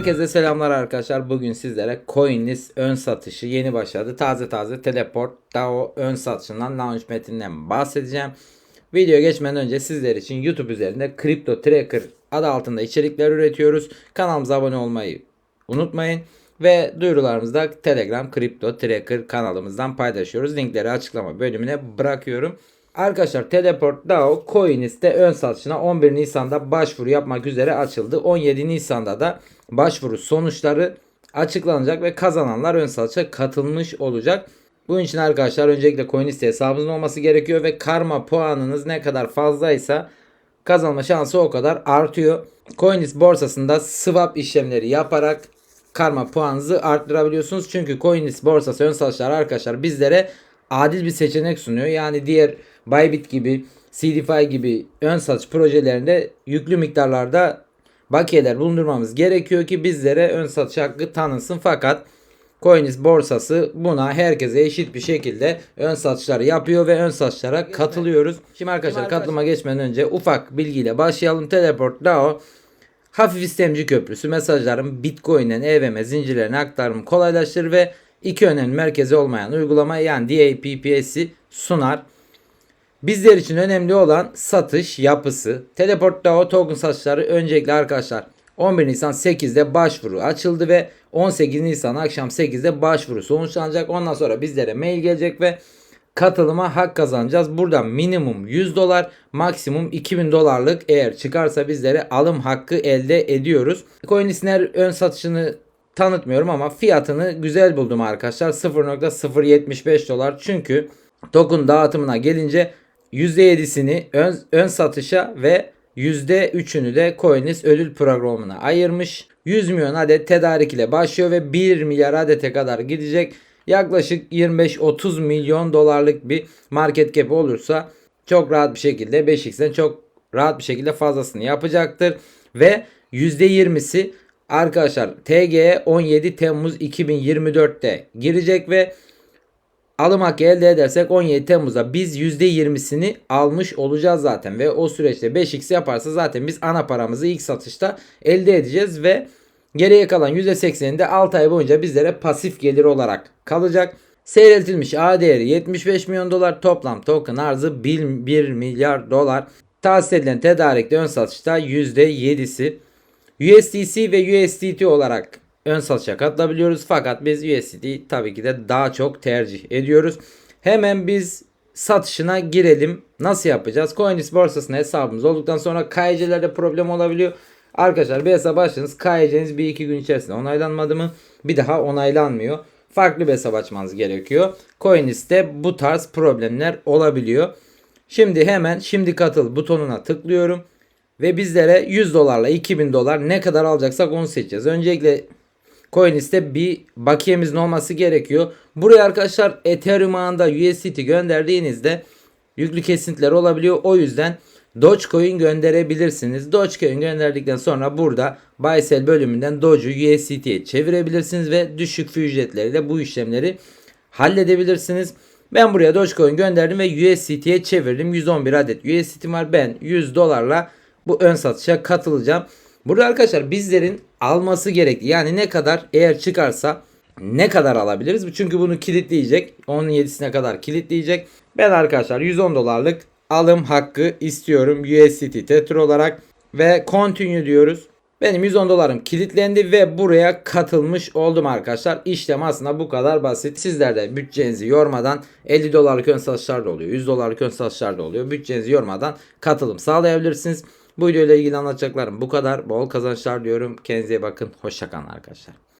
Herkese selamlar arkadaşlar. Bugün sizlere CoinList ön satışı yeni başladı. Taze taze Teleport DAO ön satışından launchpad'inden bahsedeceğim. Videoya geçmeden önce sizler için YouTube üzerinde Crypto Tracker adı altında içerikler üretiyoruz. Kanalımıza abone olmayı unutmayın. Ve duyurularımızı da Telegram Crypto Tracker kanalımızdan paylaşıyoruz. Linkleri açıklama bölümüne bırakıyorum. Arkadaşlar Teleport DAO CoinList'te ön satışına 11 Nisan'da başvuru yapmak üzere açıldı. 17 Nisan'da da başvuru sonuçları açıklanacak ve kazananlar ön satışa katılmış olacak. Bunun için arkadaşlar öncelikle CoinList hesabınızın olması gerekiyor ve karma puanınız ne kadar fazlaysa kazanma şansı o kadar artıyor. CoinList borsasında swap işlemleri yaparak karma puanınızı arttırabiliyorsunuz. Çünkü CoinList borsası ön satışlar arkadaşlar bizlere adil bir seçenek sunuyor. Yani diğer Bybit gibi, CDFI gibi ön satış projelerinde yüklü miktarlarda bakiyeler bulundurmamız gerekiyor ki bizlere ön satış hakkı tanınsın. Fakat Coinlist borsası buna herkese eşit bir şekilde ön satışları yapıyor ve ön satışlara katılıyoruz. Şimdi arkadaşlar katılıma geçmeden önce ufak bilgiyle başlayalım. Teleport DAO hafif istemci köprüsü mesajların Bitcoin'den EVM zincirlerine aktarımı kolaylaştırır ve iki önemli merkezi olmayan uygulama yani DAPPS'i sunar. Bizler için önemli olan satış yapısı. Teleport DAO token satışları öncelikle arkadaşlar 11 Nisan 8'de başvuru açıldı ve 18 Nisan akşam 8'de başvuru sonuçlanacak. Ondan sonra bizlere mail gelecek ve katılıma hak kazanacağız. Burada minimum 100 dolar, maksimum 2000 dolarlık eğer çıkarsa bizlere alım hakkı elde ediyoruz. CoinList'ler ön satışını tanıtmıyorum ama fiyatını güzel buldum arkadaşlar. 0.075 dolar. Çünkü token dağıtımına gelince %7'sini ön, ön satışa ve %3'ünü de CoinList ödül programına ayırmış. 100 milyon adet tedarik ile başlıyor ve 1 milyar adete kadar gidecek. Yaklaşık 25-30 milyon dolarlık bir market cap olursa çok rahat bir şekilde 5x'den çok rahat bir şekilde fazlasını yapacaktır. Ve %20'si arkadaşlar TG'ye 17 Temmuz 2024'te girecek ve alım hakkı elde edersek 17 Temmuz'da biz %20'sini almış olacağız zaten ve o süreçte 5x yaparsa zaten biz ana paramızı ilk satışta elde edeceğiz ve geriye kalan %80'ini de 6 ay boyunca bizlere pasif gelir olarak kalacak. Seyreltilmiş A değeri 75 milyon dolar toplam token arzı 1, 1 milyar dolar. Tahsis edilen tedarikte ön satışta %7'si. USDC ve USDT olarak ön satışa katılabiliyoruz. Fakat biz USDT tabii ki de daha çok tercih ediyoruz. Hemen biz satışına girelim. Nasıl yapacağız? Coinlist borsasına hesabımız olduktan sonra KYC'lerde problem olabiliyor. Arkadaşlar bir hesap açtınız. KYC'niz bir iki gün içerisinde onaylanmadı mı? Bir daha onaylanmıyor. Farklı bir hesap açmanız gerekiyor. Coinlist'te bu tarz problemler olabiliyor. Şimdi hemen şimdi katıl butonuna tıklıyorum. Ve bizlere 100 dolarla 2000 dolar ne kadar alacaksak onu seçeceğiz. Öncelikle Coinlist'te bir bakiyemizin olması gerekiyor. Buraya arkadaşlar Ethereum ağında USDT gönderdiğinizde yüklü kesintiler olabiliyor. O yüzden Dogecoin gönderebilirsiniz. Dogecoin gönderdikten sonra burada buy sell bölümünden Doge'u USDT'ye çevirebilirsiniz ve düşük fee ücretleriyle bu işlemleri halledebilirsiniz. Ben buraya Dogecoin gönderdim ve USDT'ye çevirdim. 111 adet USDT var. Ben 100 dolarla bu ön satışa katılacağım. Burada arkadaşlar bizlerin alması gerekli. Yani ne kadar eğer çıkarsa ne kadar alabiliriz? Çünkü bunu kilitleyecek. 17'sine kadar kilitleyecek. Ben arkadaşlar 110 dolarlık alım hakkı istiyorum USDT Tether olarak ve continue diyoruz. Benim 110 dolarım kilitlendi ve buraya katılmış oldum arkadaşlar. İşlem aslında bu kadar basit. Sizler de bütçenizi yormadan 50 dolarlık ön satışlar da oluyor. 100 dolarlık ön satışlar da oluyor. Bütçenizi yormadan katılım sağlayabilirsiniz. Bu videoyla ilgili anlatacaklarım bu kadar. Bol kazançlar diyorum. Kendinize bakın. Hoşçakalın arkadaşlar.